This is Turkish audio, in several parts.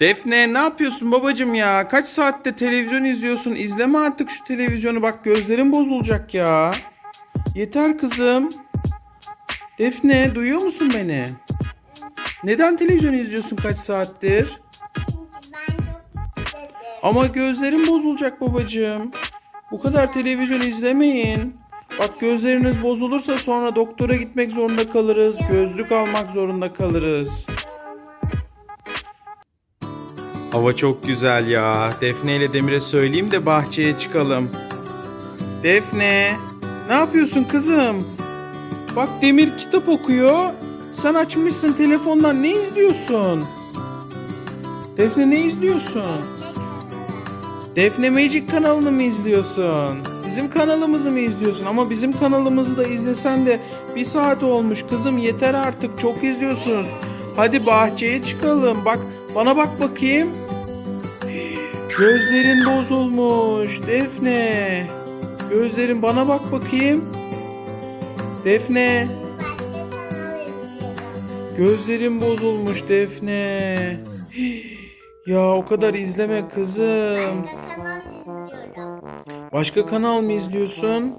Defne ne yapıyorsun babacım ya? Kaç saatte televizyon izliyorsun? İzleme artık şu televizyonu bak gözlerin bozulacak ya. Yeter kızım. Defne duyuyor musun beni? Neden televizyon izliyorsun kaç saattir? Ama gözlerin bozulacak babacığım. Bu kadar televizyon izlemeyin. Bak gözleriniz bozulursa sonra doktora gitmek zorunda kalırız. Gözlük almak zorunda kalırız. Hava çok güzel ya. Defne ile Demir'e söyleyeyim de bahçeye çıkalım. Defne, ne yapıyorsun kızım? Bak Demir kitap okuyor. Sen açmışsın telefondan ne izliyorsun? Defne ne izliyorsun? Defne Magic kanalını mı izliyorsun? Bizim kanalımızı mı izliyorsun? Ama bizim kanalımızı da izlesen de bir saat olmuş kızım yeter artık çok izliyorsunuz. Hadi bahçeye çıkalım. Bak bana bak bakayım. Gözlerin bozulmuş Defne. Gözlerin bana bak bakayım. Defne. Gözlerin bozulmuş Defne. Ya o kadar izleme kızım. Başka kanal izliyorum. Başka kanal mı izliyorsun?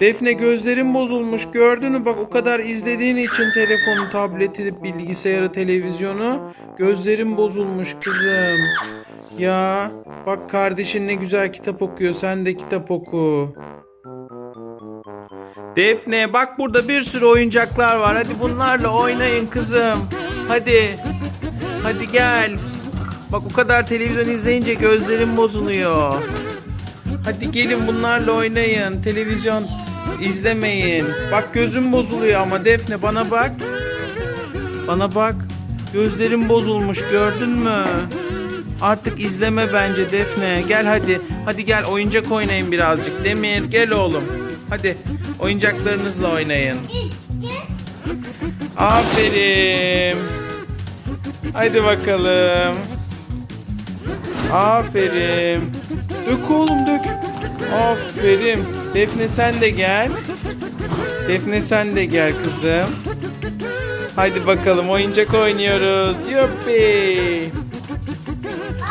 Defne gözlerin bozulmuş gördün mü bak o kadar izlediğin için telefonu, tableti, bilgisayarı, televizyonu gözlerin bozulmuş kızım. Ya bak kardeşin ne güzel kitap okuyor sen de kitap oku. Defne bak burada bir sürü oyuncaklar var hadi bunlarla oynayın kızım. Hadi. Hadi gel. Bak o kadar televizyon izleyince gözlerim bozuluyor. Hadi gelin bunlarla oynayın. Televizyon izlemeyin. Bak gözüm bozuluyor ama Defne bana bak. Bana bak. Gözlerim bozulmuş gördün mü? Artık izleme bence Defne. Gel hadi. Hadi gel oyuncak oynayın birazcık. Demir gel oğlum. Hadi oyuncaklarınızla oynayın. Aferin. Haydi bakalım. Aferin. Dök oğlum dök. Aferin. Defne sen de gel. Defne sen de gel kızım. Haydi bakalım oyuncak oynuyoruz. Yuppi.